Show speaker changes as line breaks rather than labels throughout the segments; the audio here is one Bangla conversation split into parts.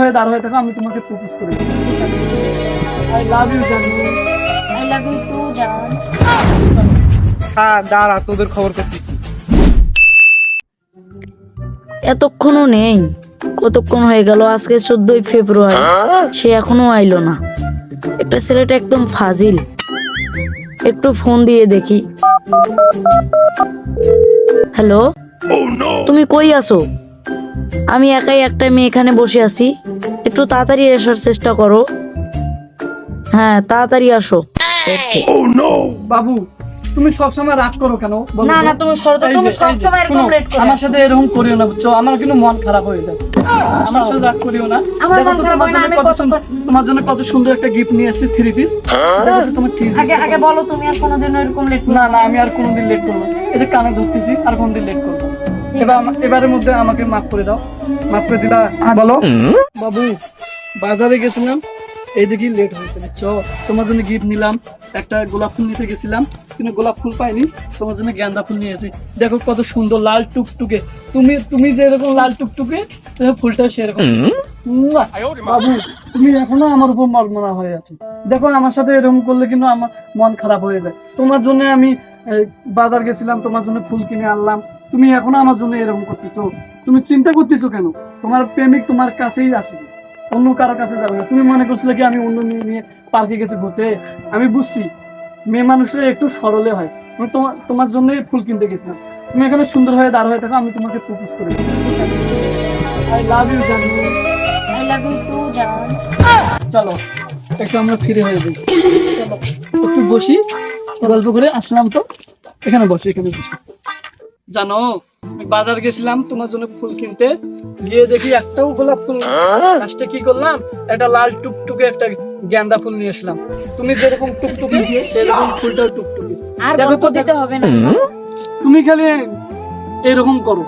হয়ে দাঁড় হয়ে থাকো আমি তোমাকে প্রপোজ করে আই লাভ ইউ জানু
আই লাভ ইউ টু জান
হ্যাঁ দাঁড়া তোদের খবর করতেছি।
এতক্ষণও নেই। কতক্ষণ হয়ে গেল? আজকে চোদ্দই ফেব্রুয়ারি। সে এখনও আইলো না। একটা ছেলেটা একদম ফাজিল। একটু ফোন দিয়ে দেখি। হ্যালো? তুমি কই আছো? আমি একাই একটা মেয়ে এখানে বসে আছি। একটু তাড়াতাড়ি আসার চেষ্টা করো। হ্যাঁ তাড়াতাড়ি আসো। Okay.
বাবু তুমি সবসময় রাগ করো কেন?
না না তুমি সবসময় এরকম
আমার সাথে এরকম করিও না বুঝছ? আমার কিন্তু মন খারাপ হয়ে যায়। আমার সাথে রাগ করিও না।
আমার মন খারাপ
তোমার
হয় না,
জন্য
আমি
কত সুন্দর তোমার জন্য কত সুন্দর একটা গিফট নিয়ে এসেছি থ্রি পিস তোমার
আগে আগে বলো তুমি আর কোনোদিন এরকম লেট
না না আমি আর কোনোদিন লেট করব না। এই যে কানে ধরতেছি আর কোনোদিন লেট। এবার এবারের মধ্যে আমাকে মাফ করে দাও। মাফ করে দিলা বলো। বাবু বাজারে গেছিলাম এই দেখি লেট হয়েছে। বুঝছ? তোমার জন্য গিফট নিলাম একটা গোলাপ ফুল নিতে গেছিলাম কিন্তু গোলাপ ফুল পাইনি। তোমার জন্য গেন্দা ফুল নিয়ে এসেছি। দেখো কত সুন্দর লাল টুকটুকে। তুমি তুমি যেরকম লাল টুকটুকে ফুলটা সেরকম! বাবু তুমি এখনও আমার উপর মর্মনা হয়ে আছো। দেখো আমার সাথে এরকম করলে কিন্তু আমার মন খারাপ হয়ে যায়। তোমার জন্য আমি বাজার গেছিলাম তোমার জন্য ফুল কিনে আনলাম। তুমি এখনও আমার জন্য এরকম করতেছো। তুমি চিন্তা করতেছো কেন? তোমার প্রেমিক তোমার কাছেই আছে অন্য কারও কাছে যাবে না। তুমি মনে করছিলে কি আমি অন্য মেয়ে নিয়ে পার্কে গেছি ঘুরতে? আমি বুঝছি। মেয়ে মানুষের একটু সরলে হয়। আমি তোমার তোমার জন্যই ফুল কিনতে গেছিলাম। তুমি এখানে সুন্দর হয়ে দাঁড় হয়ে থাকো আমি তোমাকে প্রপোজ করে আই লাভ ইউ জানু
আই লাভ ইউ টু জান
চলো একটু আমরা ফিরে হয়ে যাই। চলো একটু বসি। গল্প করে আসলাম তো এখানে বসি এখানে বসি। জানো আমি বাজার গেছিলাম তোমার জন্য ফুল কিনতে। গিয়ে দেখি একটাও গোলাপ ফুল লাস্টে কি করলাম? একটা লাল টুকটুকে একটা গেন্দা ফুল নিয়ে আসলাম। তুমি যেরকম টুকটুকি সেরকম ফুলটাও টুকটুকি।
আর গল্প দিতে হবে না।
তুমি খালি এরকম করো।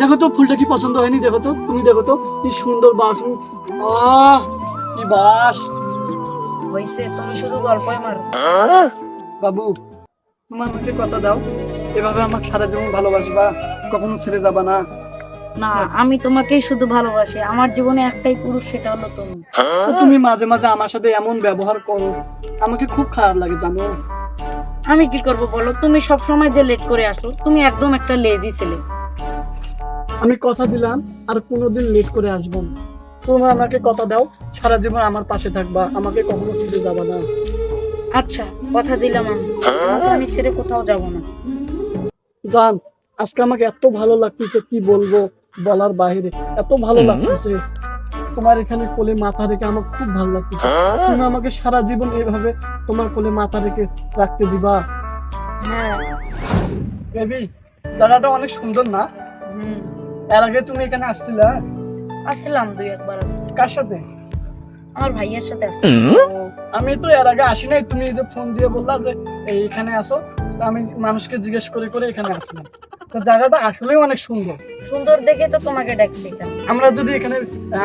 দেখো তো ফুলটা কি পছন্দ হয়নি দেখো তো তুমি দেখো তো কি সুন্দর বাস আহ কি বাস।
হইছে তুমি শুধু গল্পই মারো।
বাবু তোমার আমাকে কথা দাও। এভাবে আমার সারা জীবন ভালোবাসবা কখনো ছেড়ে যাবা না।
না আমি তোমাকেই শুধু ভালোবাসি। আমার জীবনে একটাই পুরুষ সেটা হলো তুমি।
তুমি মাঝে মাঝে আমার সাথে এমন ব্যবহার করো আমাকে খুব খারাপ লাগে জানো।
আমি কি করব বলো? তুমি সব সময় যে লেট করে আসো তুমি একদম একটা লেজি ছেলে।
আমি কথা দিলাম আর কোনোদিন লেট করে আসব না। তুমি আমাকে কথা দাও সারা জীবন আমার পাশে থাকবা আমাকে কখনো ছেড়ে যাবা না।
আচ্ছা কথা দিলাম আমি। তোমাকে আমি ছেড়ে কোথাও যাব না।
জান আজকে আমাকে এত ভালো লাগতেছে কি বলব বলার বাইরে এত ভালো লাগতেছে। তোমার এখানে কোলে মাথা রেখে আমার খুব ভালো লাগতেছে। তুমি আমাকে সারা জীবন এইভাবে তোমার কোলে মাথা রেখে রাখতে দিবা।
হ্যাঁ।
বেবি জায়গাটা অনেক সুন্দর না?
হুম।
এর আগে তুমি এখানে আসছিলা?
আসলাম দুই একবার
কার সাথে?
আমার ভাইয়ের সাথে আসছি।
আমি তো এর আগে আসি নাই তুমি যে ফোন দিয়ে বললা যে এই এখানে আসো আমি মানুষকে জিজ্ঞেস করে করে এখানে আসলাম তো জায়গাটা আসলেই অনেক সুন্দর।
সুন্দর দেখে তো তোমাকে ডাকছি
আমরা যদি এখানে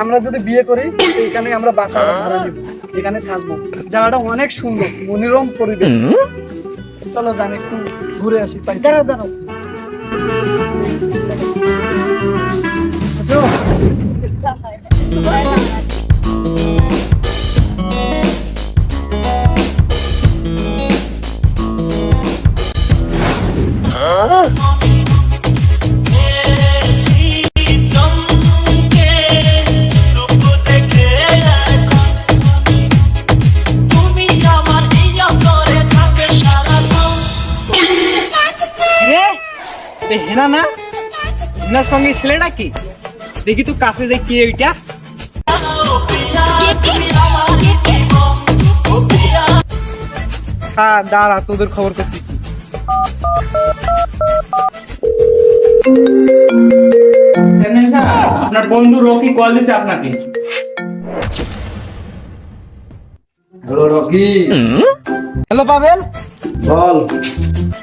আমরা যদি বিয়ে করি এখানে আমরা বাসা ভাড়া নিব এখানে থাকব। জায়গাটা অনেক সুন্দর মনোরম পরিবেশ। চলো জানি একটু ঘুরে আসি তাই
দাঁড়াও দাঁড়াও।
আসো।
হেনা না? কি? দেখি তো কাছে দেখি ওইটা হ্যাঁ দাঁড়া তোদের খবর করতেছি।
আপনার বন্ধু রকি কল দিছে আপনাকে।
Hello Rocky.
হ্যালো পাবেল
বল।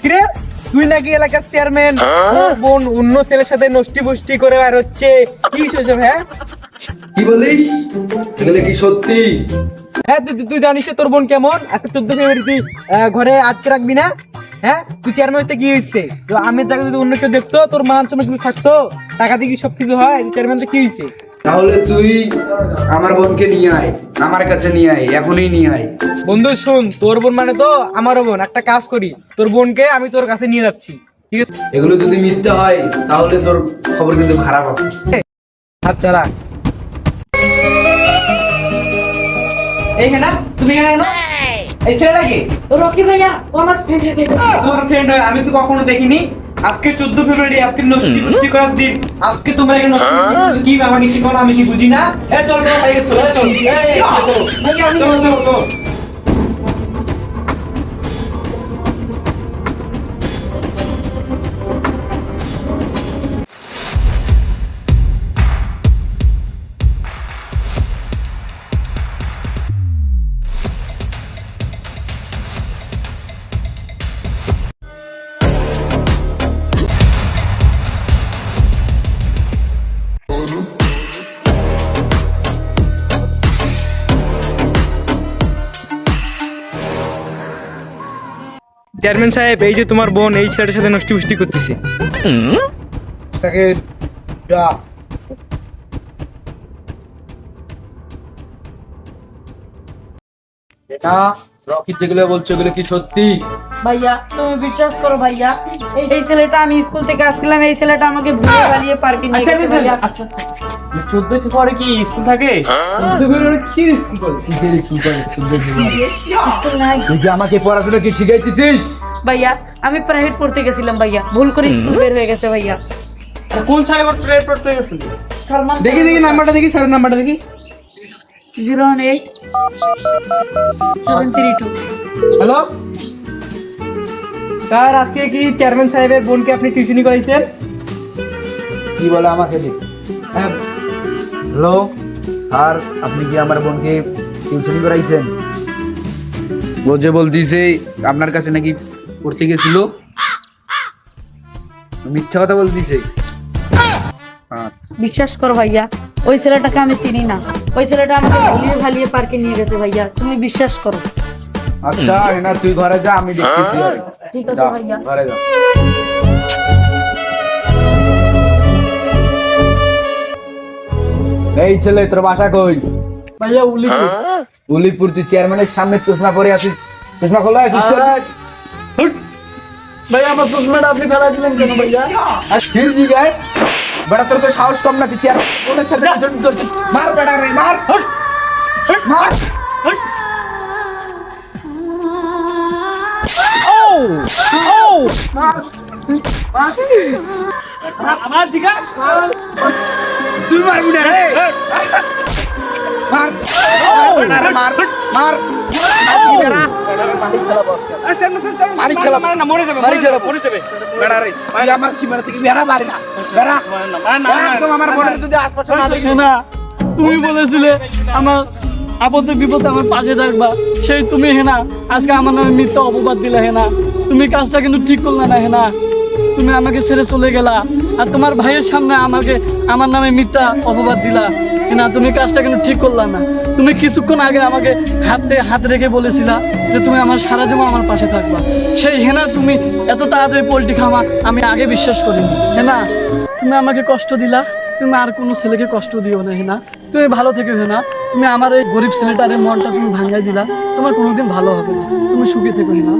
কিরে তুই নাকি এলাকার চেয়ারম্যান বোন অন্য ছেলের সাথে নষ্টি পুষ্টি করে আর হচ্ছে কি সেসব হ্যাঁ?
কি বলিস? এগুলো কি সত্যি?
হ্যাঁ তুই তুই জানিস তোর বোন কেমন? আজকে চোদ্দ ফেব্রুয়ারি তুই ঘরে আটকে রাখবি না? হ্যাঁ? তুই চেয়ারম্যান হতে কি হয়েছে তো আমের জায়গায় যদি অন্য কেউ দেখতো তোর মান সম্মান কিছু থাকতো টাকা দিয়ে কি সব কিছু হয় চেয়ারম্যান তো কি হয়েছে
তাহলে তুই আমার বোনকে নিয়ে আয় আমার কাছে নিয়ে আয় এখনই নিয়ে আয়।
বন্ধু শুন তোর বোন মানে তো আমারও বোন। একটা কাজ করি তোর বোনকে আমি তোর কাছে নিয়ে যাচ্ছি ঠিক আছে?
এগুলো যদি মিথ্যা হয় তাহলে তোর খবর কিন্তু খারাপ আছে।
আচ্ছা রাখ এই তুমি এখানে? এই ছেলেটা কি?
রকি ভাইয়া ও আমার ফ্রেন্ড
তোমার ফ্রেন্ড হয় আমি তো কখনো দেখিনি। আজকে চোদ্দ ফেব্রুয়ারি আজকে নষ্টি নষ্টি করার দিন। আজকে তোমরা এখানে কি আমাকে শিখো আমি কি বুঝি না? এ চল চল চল চল। চল, চল, চল, চল, চেয়ারম্যান সাহেব এই যে তোমার বোন এই ছেলেটার সাথে নষ্টি পুষ্টি করতেছে
তাকে। এটা রকি যেগুলো বলছো এগুলো কি সত্যি?
ভাইয়া তুমি বিশ্বাস করো ভাইয়া এই ছেলেটা আমি স্কুল থেকে আসছিলাম এই ছেলেটা আমাকে ভুলে পালিয়ে পার্কে নিয়ে
আচ্ছা
গেছে
আচ্ছা
ভাইয়া।
আচ্ছা। চোদ্দ ফেব্রুয়ারি কি স্কুল থাকে?
চোদ্দ ফেব্রুয়ারি কি স্কুল করে
কিসের স্কুল কলেজ সুন্দর
স্কুল নাই।
তুই কি আমাকে পড়াশোনা কি শিখাইতেছিস?
ভাইয়া আমি প্রাইভেট পড়তে গেছিলাম ভাইয়া। ভুল করে স্কুল বের হয়ে গেছে ভাইয়া।
কোন সালে পড়তে গেছিল?
সালমান
দেখি দেখি নাম্বারটা দেখি স্যারের নাম্বারটা দেখি।
Zero one eight seven three two.
Hello sir আজকে কি চেয়ারম্যান সাহেবের বোনকে আপনি টিউশনি করাইছেন?
কি বলে আমাকে যে
হ্যাঁ।
হ্যালো স্যার আপনি কি আমার বোনকে টিউশনি করাইছেন? ও যে বলতিছে আপনার কাছে নাকি পড়তে গেছিল? মিথ্যা কথা বলতিছে।
বিশ্বাস করো ভাইয়া। ওই ছেলেটাকে আমি চিনি না। ওই ছেলেটা আমাকে ভুলিয়ে ভালিয়ে পার্কে নিয়ে গেছে ভাইয়া তুমি বিশ্বাস করো।
আচ্ছা না তুই ঘরে যা আমি দেখতেছি।
ঠিক আছে ভাইয়া।
ঘরে যা। এই ছেলে তোর বাসা কই?
ভাইয়া উলিপুর।
উলিপুর তুই চেয়ারম্যানের সামনে চশমা পরে আছিস। চশমা খোলা আছিস
ভাইয়া আমার চশমাটা আপনি ফেলা দিলেন কেন ভাইয়া?
আর ফির জিগায়। বেটা তোর তো সাহস কম না তুই সাথে জড়িত ধরছিস। মার বেটা রে মার। মার।
আমার দিকে।
তুই মারবি না রে। মার মার মার মার।
তুমি বলেছিলে আমার আপদে বিপদে আমার পাশে থাকবা। সেই তুমি হেনা। আজকে আমার নামে মিথ্যা অপবাদ দিলা হেনা। তুমি কাজটা কিন্তু ঠিক করলে না হেনা। তুমি আমাকে ছেড়ে চলে গেলা। আর তোমার ভাইয়ের সামনে আমাকে আমার নামে মিথ্যা অপবাদ দিলা। হেনা তুমি কাজটা কিন্তু ঠিক করলা না। তুমি কিছুক্ষণ আগে আমাকে হাতে হাত রেখে বলেছিলা যে তুমি আমার সারা জীবন আমার পাশে থাকবা। সেই হেনা তুমি এত তাড়াতাড়ি পোলট্রি খাওয়া আমি আগে বিশ্বাস করিনি। হেনা, তুমি আমাকে কষ্ট দিলা। তুমি আর কোনো ছেলেকে কষ্ট দিও না, হেনা। তুমি ভালো থেকে, হেনা। তুমি আমার এই গরিব ছেলেটার মনটা তুমি ভাঙাই দিলা। তোমার কোনোদিন ভালো হবে না। তুমি সুখে থেকো, হেনা।